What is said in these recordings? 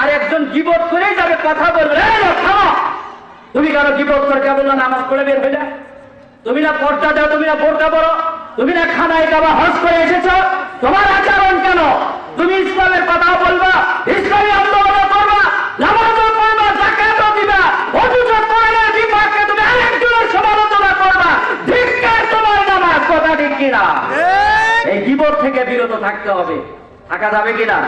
আর একজন গিবত করেই যাবে কথা বলবে। তুমি কেন গিবত করে কে বলল নামাজ পড়ে বের হয়ে যা তুমি না পর্দা দাও তুমি না বোরকা পড়ো তুমি না খানায় কাবা হজ করে এসেছ। তোমার আচরণ কেন? তুমি ইসলামের কথা বলবা ইসলামী আন্দোলন করবা নামাজও পড়বা জাকাতও দিবা। অথচ কোরআনের বিপক্ষে তুমি আরেকজনের সমালোচনা করবা। ধিক্কার তোমার নামাজ। কথা ঠিক কিনা? এই গিবত থেকে বিরত থাকতে হবে। থাকা যাবে কিনা?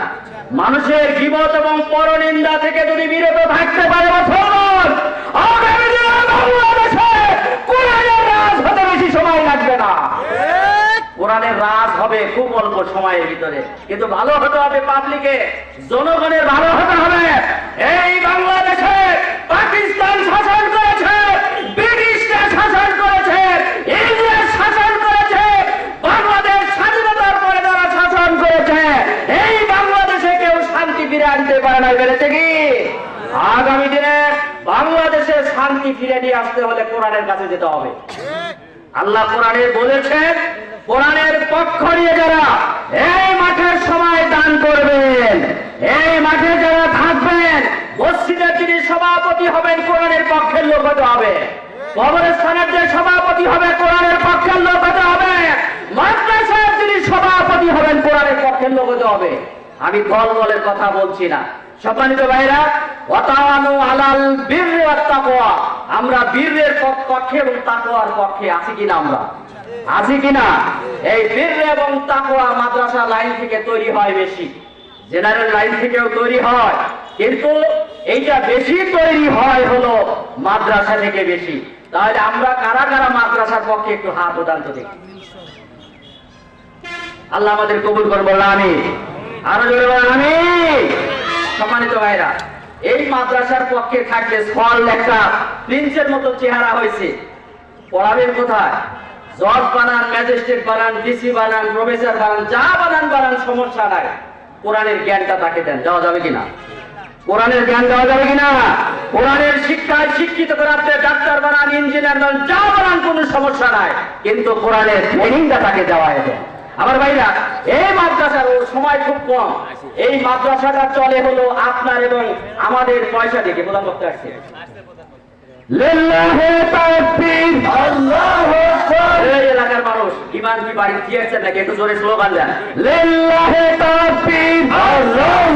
মানুষের জীবন এবং পরনিন্দা থেকে যদি বিরত থাকতে পারে রাজ হতে বেশি সময় লাগবে না। কোরআনের রাজ হবে খুব অল্প সময়ের ভিতরে। কিন্তু ভালো হতে হবে পাবলিকে জনগণের ভালো হতে হবে। ফিরে আনতে পারে না পেরেছে কি? আগামী দিনে বাংলাদেশে শান্তি ফিরে নিয়ে আসতে হলে কোরআনের কাছে যেতে হবে। আল্লাহ কোরআনে বলেছেন কোরআনের পক্ষ নিয়ে যারা এই মাঠের সময় দান করবেন, এই মাঠে যারা থাকবেন, মসজিদের যিনি সভাপতি হবেন, কোরআনের পক্ষের লোক হতে হবে। কবরস্থানের যে সভাপতি হবে, কোরআনের পক্ষের লোক হতে হবে। মাদ্রাসার যিনি সভাপতি হবেন, কোরআনের পক্ষের লোক হতে হবে। আমি দল দলের কথা বলছি না। সম্মানিত ভাইরা আলাল আমরা বীরের পক্ষে এবং পক্ষে আছি কিনা আমরা? আছি কিনা? এই বীর এবং মাদ্রাসা লাইন থেকে তৈরি হয় বেশি। জেনারেল লাইন থেকেও তৈরি হয়। কিন্তু এইটা বেশি তৈরি হয় হলো মাদ্রাসা থেকে বেশি। তাহলে আমরা কারা কারা মাদ্রাসার পক্ষে একটু হাত উদান্ত দেখি। আল্লাহ আমাদের কবুল করব আমি আরও জোরে আমি সম্মানিত ভাইরা, এই মাদ্রাসার পক্ষে থাকলে ফল একটা প্রিন্সের মতো চেহারা হয়েছে। পড়াবেন কোথায়? জজ বানান, ম্যাজিস্ট্রেট বানান, ডিসি বানান, প্রফেসর বানান, যা বানান বানান, সমস্যা নাই। কোরআনের জ্ঞানটা তাকে দেন যাওয়া যাবে কিনা? কোরআনের জ্ঞান দেওয়া যাবে কিনা? কোরআনের শিক্ষায় শিক্ষিত করে আপনি ডাক্তার বানান, ইঞ্জিনিয়ার বানান, যা বানান, কোনো সমস্যা নাই। কিন্তু কোরআনের ট্রেনিংটা তাকে দেওয়া হবে আমার ভাইরা এই মাদ্রাসার সময় খুব কম। এই মাদ্রাসাটা চলে হলো আপনার এবং আমাদের পয়সা থেকে। প্রদান করতে আসছে। এলাকার মানুষ ইমান কি বাড়ি দিয়েছেন নাকি একটু জোরে স্লোগান দেন। লিল্লাহি তাকবীর আল্লাহু আকবার